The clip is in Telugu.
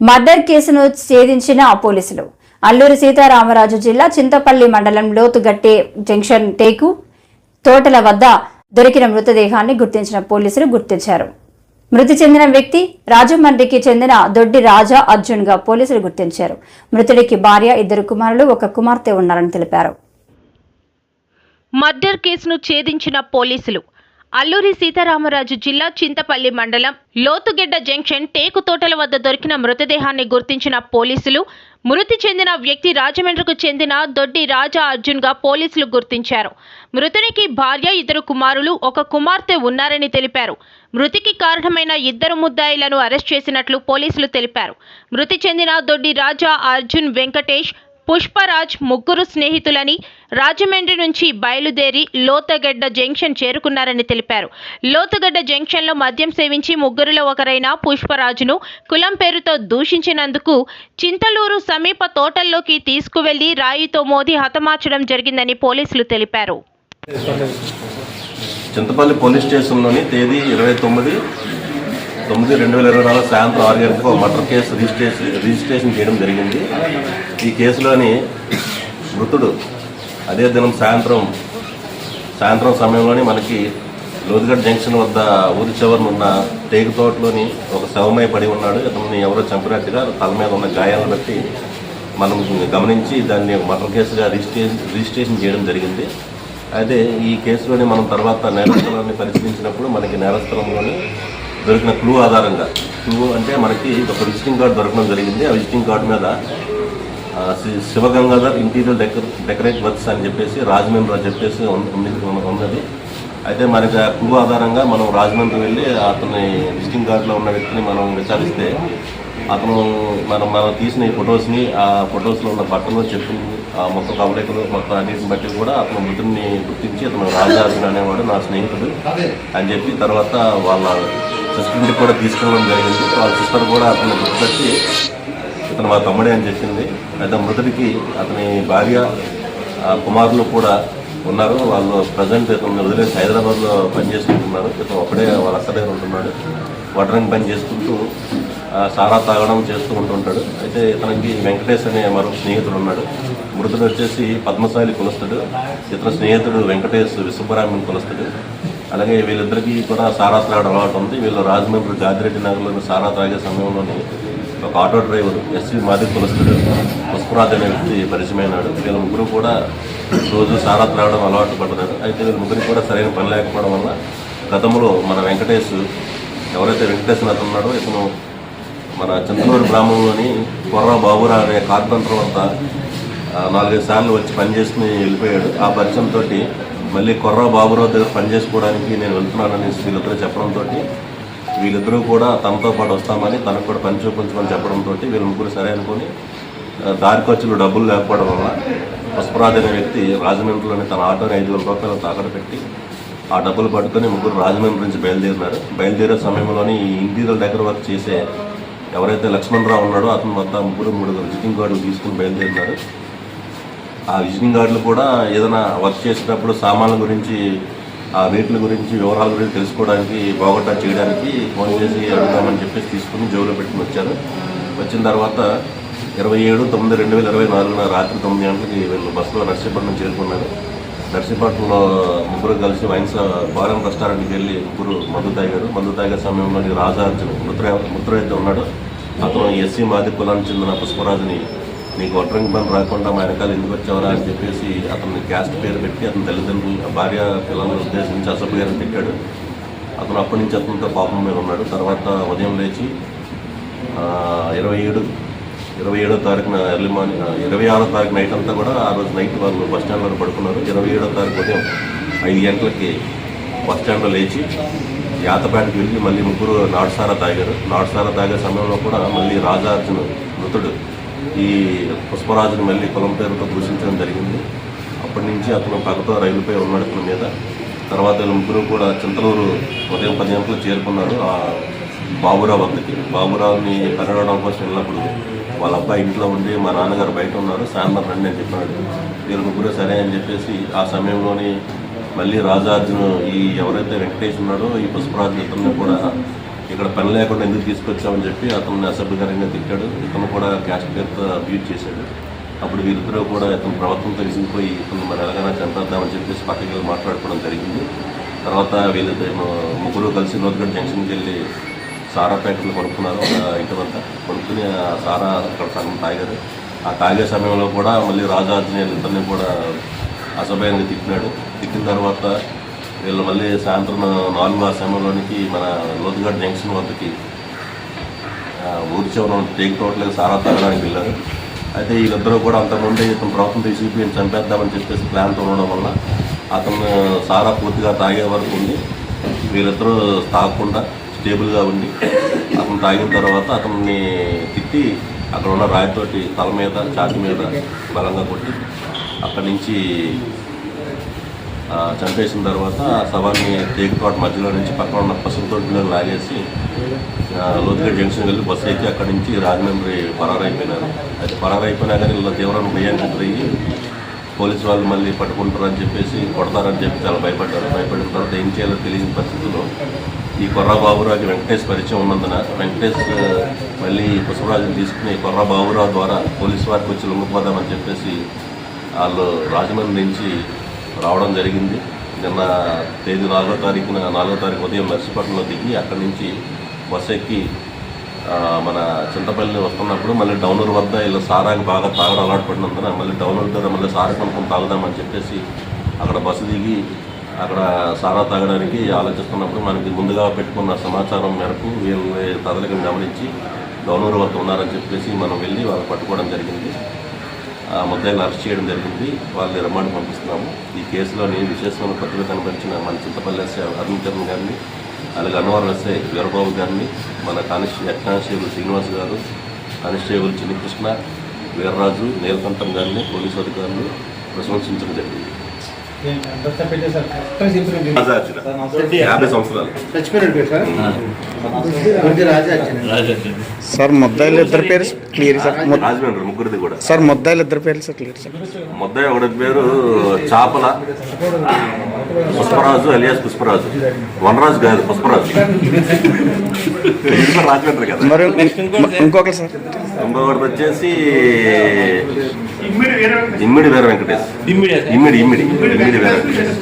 మర్డర్ కేసును ఛేదించిన పోలీసులు. అల్లూరి సీతారామరాజు జిల్లా చింతపల్లి మండలం లోతుగట్టే జంక్షన్ టేకు తోటల వద్ద దొరికిన మృతదేహాన్ని గుర్తించిన పోలీసులు గుర్తించారు. మృతి చెందిన వ్యక్తి రాజమండ్రికి చెందిన దొడ్డి రాజా అర్జున్గా పోలీసులు గుర్తించారు. మృతుడికి భార్య ఇద్దరు కుమారులు ఒక కుమార్తె ఉన్నారని తెలిపారు. మర్డర్ కేసును ఛేదించిన పోలీసులు అల్లూరి సీతారామరాజు జిల్లా చింతపల్లి మండలం లోతుగెడ్డ జంక్షన్ టేకు తోటల వద్ద దొరికిన మృతదేహాన్ని గుర్తించిన పోలీసులు మృతి చెందిన వ్యక్తి రాజమండ్రికి చెందిన దొడ్డి రాజా అర్జున్గా పోలీసులు గుర్తించారు. మృతునికి భార్య ఇద్దరు కుమారులు ఒక కుమార్తె ఉన్నారని తెలిపారు. మృతికి కారణమైన ఇద్దరు ముద్దాయిలను అరెస్ట్ చేసినట్లు పోలీసులు తెలిపారు. మృతి చెందిన దొడ్డి రాజా అర్జున్ వెంకటేష్ పుష్పరాజ్ ముగ్గురు స్నేహితులని రాజమండ్రి నుంచి బయలుదేరి లోతగడ్డ జంక్షన్ చేరుకున్నారని తెలిపారు. లోతగడ్డ జంక్షన్లో మద్యం సేవించి ముగ్గురిలో ఒకరైన పుష్పరాజును కులం పేరుతో దూషించినందుకు చింతలూరు సమీప తోటల్లోకి తీసుకువెళ్ళి రాయితో మోది హతమార్చడం జరిగిందని పోలీసులు తెలిపారు. చింతపల్లి పోలీస్ స్టేషన్లోని తేదీ ఇరవై తొమ్మిది తొమ్మిది రెండు వేల ఇరవై నాలుగు సాయంత్రం ఆరు గంటలకు మర్డర్ కేసు రిజిస్ట్రేషన్ రిజిస్ట్రేషన్ చేయడం జరిగింది. ఈ కేసులోని మృతుడు అదే దినం సాయంత్రం సాయంత్రం సమయంలోని మనకి లోతుగడ్ జంక్షన్ వద్ద ఊరి చివరన ఉన్న టేకు తోటలోని ఒక శవమై పడి ఉన్నాడు. అతను ఎవరో చంపినట్టుగా తల మీద ఉన్న గాయాలను బట్టి మనం గమనించి దాన్ని ఒక మర్డర్ కేసుగా రిజిస్ట్రేషన్ రిజిస్ట్రేషన్ చేయడం జరిగింది. అయితే ఈ కేసులోని మనం తర్వాత నేరస్థలాన్ని పరిశీలించినప్పుడు మనకి నేరస్థలంలోని దొరికిన క్లూ ఆధారంగా. క్లూ అంటే మనకి ఒక విజిటింగ్ కార్డు దొరకడం జరిగింది. ఆ విజిటింగ్ కార్డు మీద శి- Sivagangadhar interior decor decorate works అని చెప్పేసి రాజమండ్రి అని చెప్పేసి ఉంది ఉన్నది. అయితే మనకి ఆ క్లూ ఆధారంగా మనం రాజమండ్రి వెళ్ళి అతని విజిటింగ్ కార్డులో ఉన్న వ్యక్తిని మనం విచారిస్తే అతను మనం మనం తీసిన ఈ ఫొటోస్ని ఆ ఫొటోస్లో ఉన్న బట్టలు చెప్పులు ఆ మొత్తం కవలికలు మొత్తం అన్నిటిని బట్టి కూడా అతను మృతుడిని గుర్తించి అతను రాజార్జున్ అనేవాడు నా స్నేహితుడు అని చెప్పి తర్వాత వాళ్ళ సిస్టర్ని కూడా తీసుకెళ్ళడం జరిగింది. వాళ్ళ సిస్టర్ కూడా అతను గుర్తుపెట్టి ఇతను మా తమ్ముడే అని చెప్పింది. అయితే మృతుడికి అతని భార్య కుమారులు కూడా ఉన్నారు. వాళ్ళు ప్రజెంట్ ఇతను వదిలేసి హైదరాబాద్లో పని చేసుకుంటున్నారు ఇతను ఒకడే వాళ్ళ అక్క దగ్గర ఉంటున్నాడు. వడ్రంగి పని చేసుకుంటూ సారా తాగడం చేస్తూ ఉంటుంటాడు. అయితే ఇతనికి వెంకటేష్ అనే మరో స్నేహితుడు ఉన్నాడు. మృతుడు వచ్చేసి పద్మశాలి కులస్తుడు. ఇతని స్నేహితుడు వెంకటేష్ విశ్వబ్రాహ్మణ్ కులస్తుడు. అలాగే వీళ్ళిద్దరికీ కూడా సారా త్రాగడం అలవాటు ఉంది. వీళ్ళు రాజమండ్రి గాదిరెడ్డి నగర్లోని సారా త్రాగే సమయంలోని ఒక ఆటో డ్రైవర్ ఎస్వి మాది కులస్తుడు పుష్పరాజ్ అనే వ్యక్తి పరిచయమైనాడు. వీళ్ళ ముగ్గురు కూడా రోజు సారా త్రాగడం అలవాటు పడ్డారు. అయితే వీళ్ళ ముగ్గురికి కూడా సరైన పని లేకపోవడం వల్ల గతంలో మన వెంకటేష్ ఎవరైతే వెంకటేష్ అతను ఉన్నాడో ఇతను మన చంద్రూరు గ్రామంలోని కొర్రా బాబురా అనే కార్పెంటర్ వద్ద నాలుగైదు సార్లు వచ్చి పనిచేసుకుని వెళ్ళిపోయాడు. ఆ పరిచయంతో మళ్ళీ కొర్ర బాబురావు దగ్గర పని చేసుకోవడానికి నేను వెళ్తున్నానని వీళ్ళిద్దరూ చెప్పడంతో వీళ్ళిద్దరూ కూడా తనతో పాటు వస్తామని తనకు కూడా పని చూపించమని చెప్పడంతో వీళ్ళ ముగ్గురు సరే అనుకొని దారి ఖర్చులు డబ్బులు లేకపోవడం వల్ల పుష్పరాజ్ అనే వ్యక్తి రాజమండ్రిలోని తన ఆటోని ఐదు వేల రూపాయలు తాకట్టు పెట్టి ఆ డబ్బులు పట్టుకొని ముగ్గురు రాజమండ్రి నుంచి బయలుదేరినారు. బయలుదేరే సమయంలోని ఈ ఇంటీరియర్ దగ్గర వర్క్ చేసే ఎవరైతే లక్ష్మణరావు ఉన్నాడో అతని వద్ద ముగ్గురు మూడుగురు విజిటింగ్ కార్డులు తీసుకుని బయలుదేరినారు. ఆ విజిటింగ్ గార్డులు కూడా ఏదైనా వర్క్ చేసేటప్పుడు సామాన్ల గురించి ఆ రేట్ల గురించి వివరాల గురించి తెలుసుకోవడానికి బాగోటా చేయడానికి ఫోన్ చేసి అడుగుదామని చెప్పేసి తీసుకుని జోబులో పెట్టుకుని వచ్చారు. వచ్చిన తర్వాత ఇరవై ఏడు తొమ్మిది రెండు వేల ఇరవై నాలుగున రాత్రి తొమ్మిది గంటలకి వీళ్ళు బస్సులో నర్సీపట్నం చేరుకున్నారు. నర్సీపట్నంలో ముగ్గురు కలిసి వైన్స్ ఫారెన్ రెస్టారెంట్కి వెళ్ళి ముగ్గురు మందు తాగారు. మందు తాగే సమయంలో రాజార్జున్ మృతుడు మృతుడైతే ఉన్నాడు. అతను ఎస్సీ మాది కులానికి చెందిన పుష్పరాజుని నీకు డ్రింక్ పని రాకుండా మా వెనకాల ఎందుకు వచ్చావరా అని చెప్పేసి అతను క్యాస్ట్ పేరు పెట్టి అతని తల్లిదండ్రులు భార్య పిల్లలను ఉద్దేశించి అసభ్యాన్ని పెట్టాడు అతను అప్పటి నుంచి అతనితో పాపం మీద ఉన్నాడు. తర్వాత ఉదయం లేచి ఇరవై ఏడు ఇరవై ఏడో తారీఖున ఎర్లీ మార్నింగ్ ఇరవై ఆరో తారీఖు నైట్ అంతా కూడా ఆ రోజు నైట్ వాళ్ళు బస్ స్టాండ్లో పడుకున్నారు. ఇరవై ఏడో తారీఖు ఉదయం ఐదు గంటలకి బస్ స్టాండ్లో లేచి యాతపేటకి వెళ్ళి మళ్ళీ ముగ్గురు నాటుసారా తాగారు. నాటుసారా తాగే సమయంలో కూడా మళ్ళీ రాజార్జున మృతుడు ఈ పుష్పరాజుని మళ్ళీ కులం పేరుతో దూషించడం జరిగింది. అప్పటి నుంచి అతను పగతో రైలుపై ఉన్నాడు ఇతని మీద. తర్వాత ముగ్గురు కూడా చింతలూరు ఉదయం పది గంటలు చేరుకున్నారు ఆ బాబురావు వద్దకి. బాబురావుని కనడడం కోసం వెళ్ళినప్పుడు వాళ్ళ అబ్బాయి ఇంట్లో ఉండి మా నాన్నగారు బయట ఉన్నారు. సాయంత్రం రండి అని చెప్పినాడు వీరు ముగ్గురు సరే అని చెప్పేసి ఆ సమయంలోని మళ్ళీ రాజార్జును ఈ ఎవరైతే వెంకటేష్ ఉన్నాడో ఈ పుష్పరాజు ఇతరుని కూడా ఇక్కడ పని లేకుండా ఎందుకు తీసుకొచ్చామని చెప్పి అతను అసభ్యకరంగా తిట్టాడు. ఇతను కూడా క్యాస్ట్ పేరుతో అబ్యూజ్ చేశాడు. అప్పుడు వీరిద్దరూ కూడా ఇతను ప్రవర్తన తెలిసిపోయి ఇతను మరి ఎలాగైనా చంపేద్దామని చెప్పేసి పక్కకి వెళ్ళి మాట్లాడుకోవడం జరిగింది. తర్వాత వీళ్ళిద్దరు ముగ్గురు కలిసి లోతుగడ్డ జంక్షన్కి వెళ్ళి సారా ప్యాకెట్లు కొనుక్కున్నారు ఒక కొనుక్కుని ఆ సారా అక్కడ సగం తాగారు. ఆ తాగే సమయంలో కూడా మళ్ళీ రాజు ఇద్దరిని కూడా అసభ్యంగా తిట్టినాడు. తిట్టిన తర్వాత వీళ్ళు మళ్ళీ సాయంత్రం నాలుగు ఆ సమయంలోనికి మన లోతుగడ్ జంక్షన్ వద్దకి ఊరి చివర టేక్ టోట్లకి సారా తాగడానికి వెళ్ళారు. అయితే వీళ్ళిద్దరూ కూడా అంతకుముందే ఇతను ప్రభుత్వం తీసిపి చంపేద్దామని చెప్పేసి ప్లాన్తో ఉండడం వల్ల అతను సారా పూర్తిగా తాగే వరకు ఉండి వీళ్ళిద్దరూ తాగకుండా స్టేబుల్గా ఉండి అతను తాగిన తర్వాత అతన్ని తిట్టి అక్కడ ఉన్న రాయితోటి తల మీద ఛాతి మీద బలంగా కొట్టి అక్కడి నుంచి చంపేసిన తర్వాత శవాన్ని తేగుతోట మధ్యలో నుంచి పక్కన ఉన్న పసుపు తోటలో లాగేసి లోతుగా జంక్షన్ వెళ్ళి బస్సు అయితే అక్కడి నుంచి రాజమండ్రి పరారైపోయినారు. అయితే పరారైపోయినా కానీ ఇలా తీవ్రమైన భయానికి గురయ్యి పోలీసు వాళ్ళు మళ్ళీ పట్టుకుంటారని చెప్పేసి కొడతారని చెప్పి చాలా భయపడ్డారు. భయపడిన తర్వాత ఏం చేయాలో తెలియని పరిస్థితుల్లో ఈ కొర్రా బాబురావుకి వెంకటేష్ పరిచయం ఉన్నందున వెంకటేష్ మళ్ళీ పుష్పరాజుని తీసుకుని కొర్రా బాబురావు ద్వారా పోలీసు వారికి వచ్చి లొంగిపోదామని చెప్పేసి వాళ్ళు రాజమండ్రి నుంచి రావడం జరిగింది. నిన్న తేదీ నాలుగో తారీఖున నాలుగో తారీఖు ఉదయం నర్సీపట్నంలో దిగి అక్కడి నుంచి బస్సు ఎక్కి మన చింతపల్లి వస్తున్నప్పుడు మళ్ళీ డౌనూర్ వద్ద ఇలా సారాకి బాగా తాగడం అలవాటు పడినందున మళ్ళీ డౌనూర్ దగ్గర మళ్ళీ సారా కొనుక్కొని తాగుదామని చెప్పేసి అక్కడ బస్సు దిగి అక్కడ సారా తాగడానికి ఆలోచిస్తున్నప్పుడు మనకి ముందుగా పెట్టుకున్న సమాచారం మేరకు వీళ్ళు తదలికను గమనించి డౌనూర్ వద్ద ఉన్నారని చెప్పేసి మనం వెళ్ళి వాళ్ళు పట్టుకోవడం జరిగింది. ఆ అరెస్ట్ చేయడం జరిగింది. వాళ్ళని రిమాండ్ పంపిస్తున్నాము. ఈ కేసులోని విశేషమైన పత్రిక కనపరిచిన మన చింతపల్లి ఎస్ఐ అరుణ్ చరణ్ గారిని అలాగే అన్నవరం ఎస్ఐ వీరబాబు గారిని మన కానిస్టే హెడ్ కానిస్టేబుల్ శ్రీనివాస్ గారు కానిస్టేబుల్ చిన్నకృష్ణ వీర్రాజు నీలకంఠం గారిని పోలీసు అధికారులు ప్రశంసించడం జరిగింది. సార్ ముద్దాయిలు ఇద్దరు పేరు క్లియర్ సార్. ముగ్గురిది కూడా. సార్ ముద్దాయిలు ఇద్దరు పేర్లు సార్ క్లియర్ సార్. ముద్దాయి ఒకటి పేరు చాపల. పుష్పరాజు అలియాస్ పుష్పరాజు వనరాజు కాదు పుష్పరాజు రాజమండ్రి కదా మరి ఇం- ఇంకొకరు సార్ ఇంకొకటి వచ్చేసి ఇమ్మిడి వీర వెంకటేష్ ఇమ్మిడి ఇమ్మిడి ఇమ్మిడి వీర వెంకటేష్